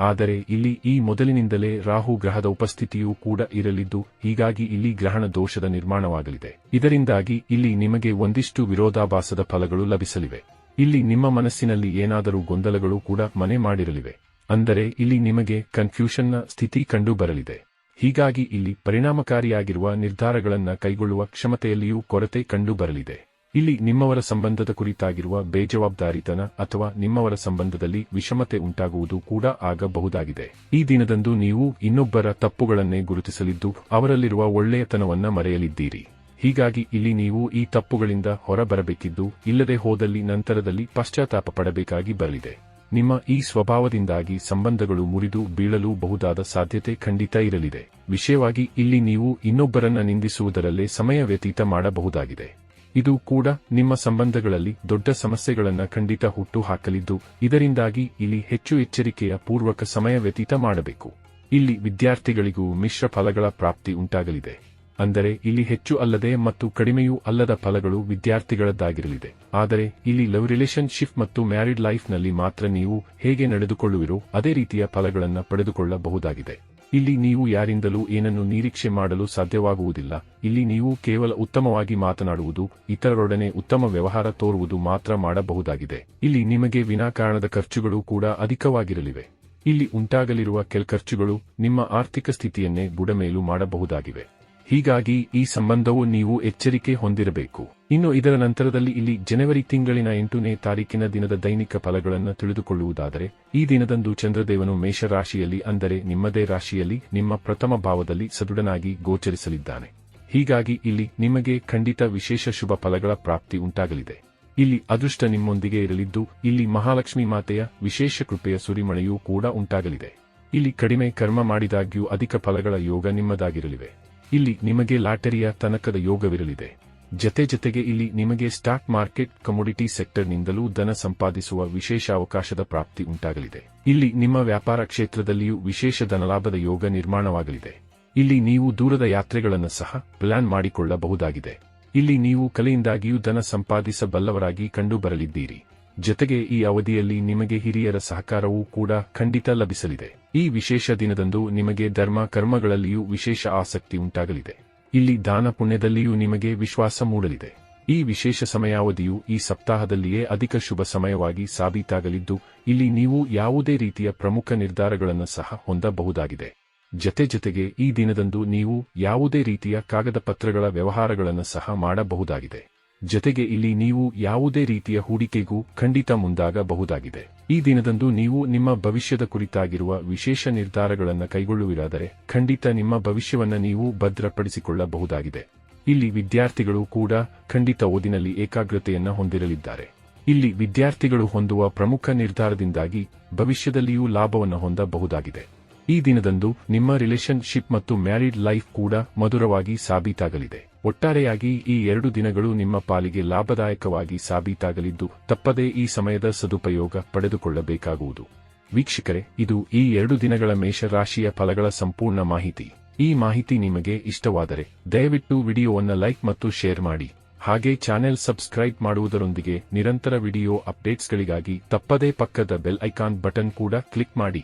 ಆದರೆ ಇಲ್ಲಿ ಈ ಮೊದಲಿನಿಂದಲೇ ರಾಹು ಗ್ರಹದ ಉಪಸ್ಥಿತಿಯೂ ಕೂಡ ಇರಲಿದ್ದು, ಹೀಗಾಗಿ ಇಲ್ಲಿ ಗ್ರಹಣ ದೋಷದ ನಿರ್ಮಾಣವಾಗಲಿದೆ. ಇದರಿಂದಾಗಿ ಇಲ್ಲಿ ನಿಮಗೆ ಒಂದಿಷ್ಟು ವಿರೋಧಾಭಾಸದ ಫಲಗಳು ಲಭಿಸಲಿವೆ. ಇಲ್ಲಿ ನಿಮ್ಮ ಮನಸ್ಸಿನಲ್ಲಿ ಏನಾದರೂ ಗೊಂದಲಗಳು ಕೂಡ ಮನೆ ಮಾಡಿರಲಿವೆ. ಅಂದರೆ ಇಲ್ಲಿ ನಿಮಗೆ ಕನ್ಫ್ಯೂಷನ್ನ ಸ್ಥಿತಿ ಕಂಡು ಬರಲಿದೆ ಹೀಗಾಗಿ ಇಲ್ಲಿ ಪರಿಣಾಮಕಾರಿಯಾಗಿರುವ ನಿರ್ಧಾರಗಳನ್ನು ಕೈಗೊಳ್ಳುವ ಕ್ಷಮತೆಯಲ್ಲಿಯೂ ಕೊರತೆ ಕಂಡು ಬರಲಿದೆ ಇಲ್ಲಿ ನಿಮ್ಮವರ ಸಂಬಂಧದ ಕುರಿತಾಗಿರುವ ಬೇಜವಾಬ್ದಾರಿತನ ಅಥವಾ ನಿಮ್ಮವರ ಸಂಬಂಧದಲ್ಲಿ ವಿಷಮತೆ ಉಂಟಾಗುವುದು ಕೂಡ ಆಗಬಹುದಾಗಿದೆ. ಈ ದಿನದಂದು ನೀವು ಇನ್ನೊಬ್ಬರ ತಪ್ಪುಗಳನ್ನೇ ಗುರುತಿಸಲಿದ್ದು, ಅವರಲ್ಲಿರುವ ಒಳ್ಳೆಯತನವನ್ನ ಮರೆಯಲಿದ್ದೀರಿ. ಹೀಗಾಗಿ ಇಲ್ಲಿ ನೀವು ಈ ತಪ್ಪುಗಳಿಂದ ಹೊರಬರಬೇಕಿದ್ದು, ಇಲ್ಲದೆ ಹೋದಲ್ಲಿ ನಂತರದಲ್ಲಿ ಪಶ್ಚಾತ್ತಾಪ ಪಡಬೇಕಾಗಿ ಬರಲಿದೆ. ನಿಮ್ಮ ಈ ಸ್ವಭಾವದಿಂದಾಗಿ ಸಂಬಂಧಗಳು ಮುರಿದು ಬೀಳಲು ಬಹುದಾದ ಸಾಧ್ಯತೆ ಖಂಡಿತ ಇರಲಿದೆ. ವಿಷಯವಾಗಿ ಇಲ್ಲಿ ನೀವು ಇನ್ನೊಬ್ಬರನ್ನ ನಿಂದಿಸುವುದರಲ್ಲೇ ಸಮಯ ವ್ಯತೀತ ಮಾಡಬಹುದಾಗಿದೆ. ಇದು ಕೂಡ ನಿಮ್ಮ ಸಂಬಂಧಗಳಲ್ಲಿ ದೊಡ್ಡ ಸಮಸ್ಯೆಗಳನ್ನು ಖಂಡಿತ ಹುಟ್ಟು ಹಾಕಲಿದ್ದು ಇದರಿಂದಾಗಿ ಇಲ್ಲಿ ಹೆಚ್ಚು ಎಚ್ಚರಿಕೆಯ ಪೂರ್ವಕ ಸಮಯ ವ್ಯತೀತ ಮಾಡಬೇಕು. ಇಲ್ಲಿ ವಿದ್ಯಾರ್ಥಿಗಳಿಗೂ ಮಿಶ್ರ ಫಲಗಳ ಪ್ರಾಪ್ತಿ ಉಂಟಾಗಲಿದೆ. ಅಂದರೆ ಇಲ್ಲಿ ಹೆಚ್ಚು ಅಲ್ಲದೆ ಮತ್ತು ಕಡಿಮೆಯೂ ಅಲ್ಲದ ಫಲಗಳು ವಿದ್ಯಾರ್ಥಿಗಳದ್ದಾಗಿರಲಿದೆ. ಆದರೆ ಇಲ್ಲಿ ಲವ್ ರಿಲೇಷನ್ಶಿಪ್ ಮತ್ತು ಮ್ಯಾರಿಡ್ ಲೈಫ್ನಲ್ಲಿ ಮಾತ್ರ ನೀವು ಹೇಗೆ ನಡೆದುಕೊಳ್ಳುವಿರೋ ಅದೇ ರೀತಿಯ ಫಲಗಳನ್ನು ಪಡೆದುಕೊಳ್ಳಬಹುದಾಗಿದೆ. ಇಲ್ಲಿ ನೀವು ಯಾರಿಂದಲೂ ಏನನ್ನು ನಿರೀಕ್ಷೆ ಮಾಡಲು ಸಾಧ್ಯವಾಗುವುದಿಲ್ಲ. ಇಲ್ಲಿ ನೀವು ಕೇವಲ ಉತ್ತಮವಾಗಿ ಮಾತನಾಡುವುದು, ಇತರರೊಡನೆ ಉತ್ತಮ ವ್ಯವಹಾರ ತೋರುವುದು ಮಾತ್ರ ಮಾಡಬಹುದಾಗಿದೆ. ಇಲ್ಲಿ ನಿಮಗೆ ವಿನಾಕಾರಣದ ಖರ್ಚುಗಳು ಕೂಡ ಅಧಿಕವಾಗಿರಲಿವೆ. ಇಲ್ಲಿ ಉಂಟಾಗಲಿರುವ ಕೆಲ ಖರ್ಚುಗಳು ನಿಮ್ಮ ಆರ್ಥಿಕ ಸ್ಥಿತಿಯನ್ನೇ ಬುಡಮೇಲು ಮಾಡಬಹುದಾಗಿವೆ. ಹೀಗಾಗಿ ಈ ಸಂಬಂಧವು ನೀವು ಎಚ್ಚರಿಕೆ ಹೊಂದಿರಬೇಕು. ಇನ್ನು ಇದರ ನಂತರದಲ್ಲಿ ಇಲ್ಲಿ ಜನವರಿ ತಿಂಗಳಿನ ಎಂಟನೇ ತಾರೀಕಿನ ದಿನದ ದೈನಿಕ ಫಲಗಳನ್ನು ತಿಳಿದುಕೊಳ್ಳುವುದಾದರೆ, ಈ ದಿನದಂದು ಚಂದ್ರದೇವನು ಮೇಷರಾಶಿಯಲ್ಲಿ ಅಂದರೆ ನಿಮ್ಮದೇ ರಾಶಿಯಲ್ಲಿ ನಿಮ್ಮ ಪ್ರಥಮ ಭಾವದಲ್ಲಿ ಸದೃಢನಾಗಿ ಗೋಚರಿಸಲಿದ್ದಾನೆ. ಹೀಗಾಗಿ ಇಲ್ಲಿ ನಿಮಗೆ ಖಂಡಿತ ವಿಶೇಷ ಶುಭ ಫಲಗಳ ಪ್ರಾಪ್ತಿ ಉಂಟಾಗಲಿದೆ. ಇಲ್ಲಿ ಅದೃಷ್ಟ ನಿಮ್ಮೊಂದಿಗೆ ಇರಲಿದ್ದು, ಇಲ್ಲಿ ಮಹಾಲಕ್ಷ್ಮಿ ಮಾತೆಯ ವಿಶೇಷ ಕೃಪೆಯ ಸುರಿಮಳೆಯೂ ಕೂಡ ಉಂಟಾಗಲಿದೆ. ಇಲ್ಲಿ ಕಡಿಮೆ ಕರ್ಮ ಮಾಡಿದಾಗ್ಯೂ ಅಧಿಕ ಫಲಗಳ ಯೋಗ ನಿಮ್ಮದಾಗಿರಲಿವೆ. ಇಲ್ಲಿ ನಿಮಗೆ ಲಾಟರಿಯ ತನಕದ ಯೋಗವಿರಲಿದೆ. ಜತೆ ಜತೆಗೆ ಇಲ್ಲಿ ನಿಮಗೆ ಸ್ಟಾಕ್ ಮಾರ್ಕೆಟ್, ಕಮೋಡಿಟಿ ಸೆಕ್ಟರ್ನಿಂದಲೂ ಧನ ಸಂಪಾದಿಸುವ ವಿಶೇಷ ಅವಕಾಶದ ಪ್ರಾಪ್ತಿ ಉಂಟಾಗಲಿದೆ. ಇಲ್ಲಿ ನಿಮ್ಮ ವ್ಯಾಪಾರ ಕ್ಷೇತ್ರದಲ್ಲಿಯೂ ವಿಶೇಷ ಧನಲಾಭದ ಯೋಗ ನಿರ್ಮಾಣವಾಗಲಿದೆ. ಇಲ್ಲಿ ನೀವು ದೂರದ ಯಾತ್ರೆಗಳನ್ನು ಸಹ ಪ್ಲಾನ್ ಮಾಡಿಕೊಳ್ಳಬಹುದಾಗಿದೆ. ಇಲ್ಲಿ ನೀವು ಕಲೆಯಿಂದಾಗಿಯೂ ಧನ ಸಂಪಾದಿಸಬಲ್ಲವರಾಗಿ ಕಂಡುಬರಲಿದ್ದೀರಿ. ಜೊತೆಗೆ ಈ ಅವಧಿಯಲ್ಲಿ ನಿಮಗೆ ಹಿರಿಯರ ಸಹಕಾರವೂ ಕೂಡ ಖಂಡಿತ ಲಭಿಸಲಿದೆ. ಈ ವಿಶೇಷ ದಿನದಂದು ನಿಮಗೆ ಧರ್ಮ ಕರ್ಮಗಳಲ್ಲಿಯೂ ವಿಶೇಷ ಆಸಕ್ತಿ ಉಂಟಾಗಲಿದೆ. ಇಲ್ಲಿ ದಾನ ಪುಣ್ಯದಲ್ಲಿಯೂ ನಿಮಗೆ ವಿಶ್ವಾಸ ಮೂಡಲಿದೆ. ಈ ವಿಶೇಷ ಸಮಯಾವಧಿಯು ಈ ಸಪ್ತಾಹದಲ್ಲಿಯೇ ಅಧಿಕ ಶುಭ ಸಮಯವಾಗಿ ಸಾಬೀತಾಗಲಿದ್ದು, ಇಲ್ಲಿ ನೀವು ಯಾವುದೇ ರೀತಿಯ ಪ್ರಮುಖ ನಿರ್ಧಾರಗಳನ್ನು ಸಹ ಹೊಂದಬಹುದಾಗಿದೆ. ಜತೆ ಜತೆಗೆ ಈ ದಿನದಂದು ನೀವು ಯಾವುದೇ ರೀತಿಯ ಕಾಗದ ಪತ್ರಗಳ ವ್ಯವಹಾರಗಳನ್ನು ಸಹ ಮಾಡಬಹುದಾಗಿದೆ. ಜೊತೆಗೆ ಇಲ್ಲಿ ನೀವು ಯಾವುದೇ ರೀತಿಯ ಹೂಡಿಕೆಗೂ ಖಂಡಿತ ಮುಂದಾಗಬಹುದಾಗಿದೆ. ಈ ದಿನದಂದು ನೀವು ನಿಮ್ಮ ಭವಿಷ್ಯದ ಕುರಿತಾಗಿರುವ ವಿಶೇಷ ನಿರ್ಧಾರಗಳನ್ನು ಕೈಗೊಳ್ಳುವಿರಾದರೆ ಖಂಡಿತ ನಿಮ್ಮ ಭವಿಷ್ಯವನ್ನು ನೀವು ಭದ್ರಪಡಿಸಿಕೊಳ್ಳಬಹುದಾಗಿದೆ. ಇಲ್ಲಿ ವಿದ್ಯಾರ್ಥಿಗಳು ಕೂಡ ಖಂಡಿತ ಓದಿನಲ್ಲಿ ಏಕಾಗ್ರತೆಯನ್ನು ಹೊಂದಿರಲಿದ್ದಾರೆ. ಇಲ್ಲಿ ವಿದ್ಯಾರ್ಥಿಗಳು ಹೊಂದುವ ಪ್ರಮುಖ ನಿರ್ಧಾರದಿಂದಾಗಿ ಭವಿಷ್ಯದಲ್ಲಿಯೂ ಲಾಭವನ್ನು ಹೊಂದಬಹುದಾಗಿದೆ. ಈ ದಿನದಂದು ನಿಮ್ಮ ರಿಲೇಶನ್ಶಿಪ್ ಮತ್ತು ಮ್ಯಾರಿಡ್ ಲೈಫ್ ಕೂಡ ಮಧುರವಾಗಿ ಸಾಬೀತಾಗಲಿದೆ. ಒಟ್ಟಾರೆಯಾಗಿ ಈ ಎರಡು ದಿನಗಳು ನಿಮ್ಮ ಪಾಲಿಗೆ ಲಾಭದಾಯಕವಾಗಿ ಸಾಬೀತಾಗಲಿದ್ದು, ತಪ್ಪದೇ ಈ ಸಮಯದ ಸದುಪಯೋಗ ಪಡೆದುಕೊಳ್ಳಬೇಕಾಗುವುದು. ವೀಕ್ಷಕರೇ, ಇದು ಈ ಎರಡು ದಿನಗಳ ಮೇಷರಾಶಿಯ ಫಲಗಳ ಸಂಪೂರ್ಣ ಮಾಹಿತಿ. ಈ ಮಾಹಿತಿ ನಿಮಗೆ ಇಷ್ಟವಾದರೆ, ದಯವಿಟ್ಟು ವಿಡಿಯೋವನ್ನು ಲೈಕ್ ಮತ್ತು ಶೇರ್ ಮಾಡಿ. ಹಾಗೆ ಚಾನೆಲ್ ಸಬ್ಸ್ಕ್ರೈಬ್ ಮಾಡುವುದರೊಂದಿಗೆ ನಿರಂತರ ವಿಡಿಯೋ ಅಪ್ಡೇಟ್ಸ್ಗಳಿಗಾಗಿ ತಪ್ಪದೇ ಪಕ್ಕದ ಬೆಲ್ ಐಕಾನ್ ಬಟನ್ ಕೂಡ ಕ್ಲಿಕ್ ಮಾಡಿ.